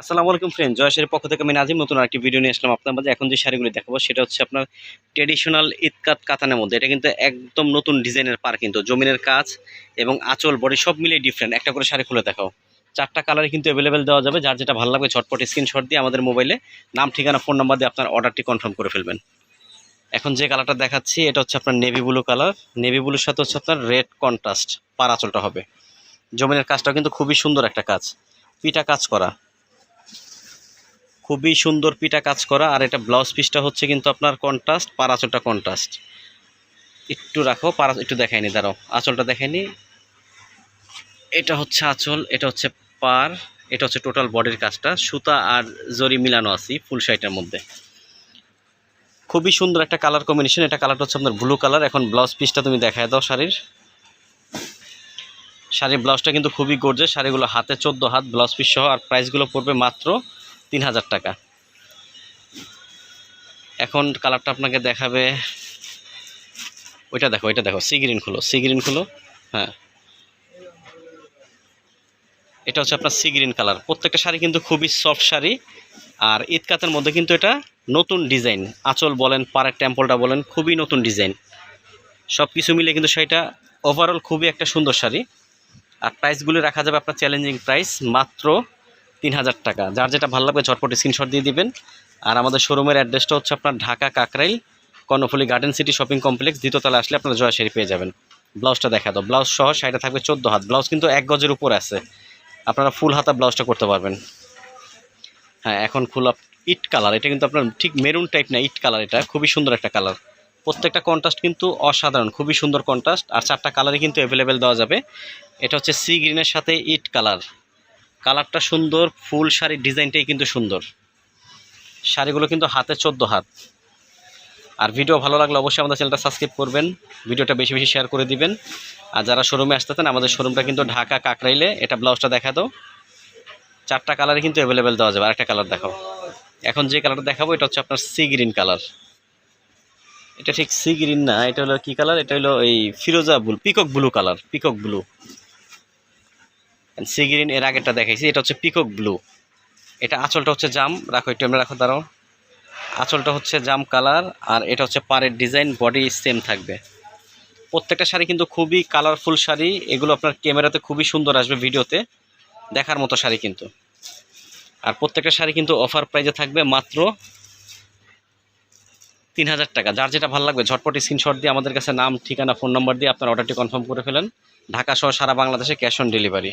আসসালামু আলাইকুম ফ্রেন্ড জয়শের পক্ষ থেকে আমি নাজিম, নতুন আরেকটি ভিডিও নিয়ে আসলাম আপনার মাঝে। এখন যে শাড়িগুলি দেখাবো, সেটা হচ্ছে আপনার ট্রেডিশনাল ইতকাত কাতানের মধ্যে। এটা কিন্তু একদম নতুন ডিজাইনের পার কিন্তু, জমিনের কাজ এবং আঁচল বডি সব মিলিয়ে ডিফারেন্ট একটা করে শাড়ি খুলে দেখাও। চারটা কালারে কিন্তু অ্যাভেলেবেল দেওয়া যাবে, যার যেটা ভালো লাগবে ঝটপট স্ক্রিনশট দিয়ে আমাদের মোবাইলে নাম, ঠিকানা ফোন নাম্বার দিয়ে আপনার অর্ডারটি কনফার্ম করে ফেলবেন। এখন যে কালারটা দেখাচ্ছি, এটা হচ্ছে আপনার নেভি ব্লু কালার নেভি ব্লুর সাথে হচ্ছে আপনার রেড কন্ট্রাস্ট পার আঁচলটা হবে। জমিনের কাজটাও কিন্তু খুবই সুন্দর একটা কাজ। পিটা কাজ করা। খুবই সুন্দর পিটা কাজ করা, আর এটা ব্লাউজ পিসটা হচ্ছে কিন্তু আপনার কন্ট্রাস্ট পার আঁচলটা কন্ট্রাস্ট একটু রাখো পার একটু দেখায়নি দাঁড়াও, আঁচলটা দেখায়নি এটা হচ্ছে আঁচল, এটা হচ্ছে পার, এটা হচ্ছে টোটাল বডির কাজটা, সুতা আর জরি মিলানো আছি ফুল শাড়িটার মধ্যে। খুবই সুন্দর একটা কালার কম্বিনেশন এটা কালারটা হচ্ছে আপনার ব্লু কালার এখন ব্লাউজ পিসটা তুমি দেখায় দাও শাড়ির। শাড়ির ব্লাউজটা কিন্তু খুবই গর্জে শাড়িগুলো হাতে চোদ্দ হাত ব্লাউজ পিস সহ, আর প্রাইসগুলো পড়বে মাত্র তিন হাজার টাকা। এখন কালারটা আপনাকে দেখাবে। ওইটা দেখো ওইটা দেখো সি গ্রিন খুলো সি গ্রিন খুলো হ্যাঁ। এটা হচ্ছে আপনার সি গ্রিন কালার প্রত্যেকটা শাড়ি কিন্তু খুবই সফট শাড়ি, আর ঈদকাতের মধ্যে কিন্তু এটা নতুন ডিজাইন আঁচল বলেন, পাড়ের টেম্পলটা বলেন, খুবই নতুন ডিজাইন সব কিছু মিলে কিন্তু শাড়িটা ওভারঅল খুবই একটা সুন্দর শাড়ি। আর প্রাইসগুলি রাখা যাবে আপনার চ্যালেঞ্জিং প্রাইস মাত্র তিন হাজার টাকা। যার যেটা ভালো লাগবে ঝটপট স্ক্রিনশট দিয়ে দিবেন। আর আমাদের শোরুমের অ্যাড্রেসটা হচ্ছে আপনার Dhaka Kakrail, Karnaphuli garden city shopping complex দ্বিতীয়তলা আসলে আপনারা জয় শাড়ি পেয়ে যাবেন। ব্লাউজটা দেখা দাও। ব্লাউজ সহ শাড়িটা থাকবে চোদ্দ হাত। ব্লাউজ কিন্তু এক গজের উপর আছে। আপনারা ফুল হাতা ব্লাউজটা করতে পারবেন। হ্যাঁ এখন খোলা ইট কালার। এটা কিন্তু আপনার ঠিক মেরুন টাইপ না, ইট কালার এটা। খুবই সুন্দর একটা কালার। প্রত্যেকটা কন্ট্রাস্ট কিন্তু অসাধারণ, খুবই সুন্দর কন্ট্রাস্ট আর চারটা কালারই কিন্তু অ্যাভেলেবেল দেওয়া যাবে। এটা হচ্ছে সি গ্রিনের সাথে ইট কালার। কালারটা সুন্দর, ফুল শাড়ির ডিজাইনটাই কিন্তু সুন্দর। শাড়িগুলো কিন্তু হাতে চোদ্দ হাত। আর ভিডিও ভালো লাগলে অবশ্যই আমাদের চ্যানেলটা সাবস্ক্রাইব করবেন, ভিডিওটা বেশি বেশি শেয়ার করে দিবেন। আর যারা শোরুমে আসতেছেন আমাদের শোরুমটা কিন্তু ঢাকা কাকরাইলে, এটা ব্লাউজটা দেখা দাও। চারটা কালারে কিন্তু অ্যাভেলেবেল দেওয়া যাবে, আরেকটা কালার দেখাও। এখন যে কালারটা দেখাবো, এটা হচ্ছে আপনার সি গ্রিন কালার এটা ঠিক সি গ্রিন না, এটা হলো কী কালার এটা হলো এই ফিরোজা blue peacock blue colour peacock blue sea green এর আগেরটা দেখাইছি, এটা হচ্ছে পিকক ব্লু এটা আঁচলটা হচ্ছে জাম, রাখো একটু আমরা রাখো, দাঁড়াও। আঁচলটা হচ্ছে জাম কালার আর এটা হচ্ছে পাড়ের ডিজাইন বডি সেম থাকবে। প্রত্যেকটা শাড়ি কিন্তু খুবই কালারফুল শাড়ি, এগুলো আপনার ক্যামেরাতে খুবই সুন্দর আসবে ভিডিওতে, দেখার মতো শাড়ি কিন্তু। আর প্রত্যেকটা শাড়ি কিন্তু অফার প্রাইজে থাকবে মাত্র তিন হাজার টাকা। যার যেটা ভালো লাগবে, ঝটপট স্ক্রিনশট দিয়ে আমাদের কাছে নাম, ঠিকানা ফোন নম্বর দিয়ে আপনার অর্ডারটি কনফার্ম করে ফেলেন। ঢাকা সহ সারা বাংলাদেশে ক্যাশ অন ডেলিভারি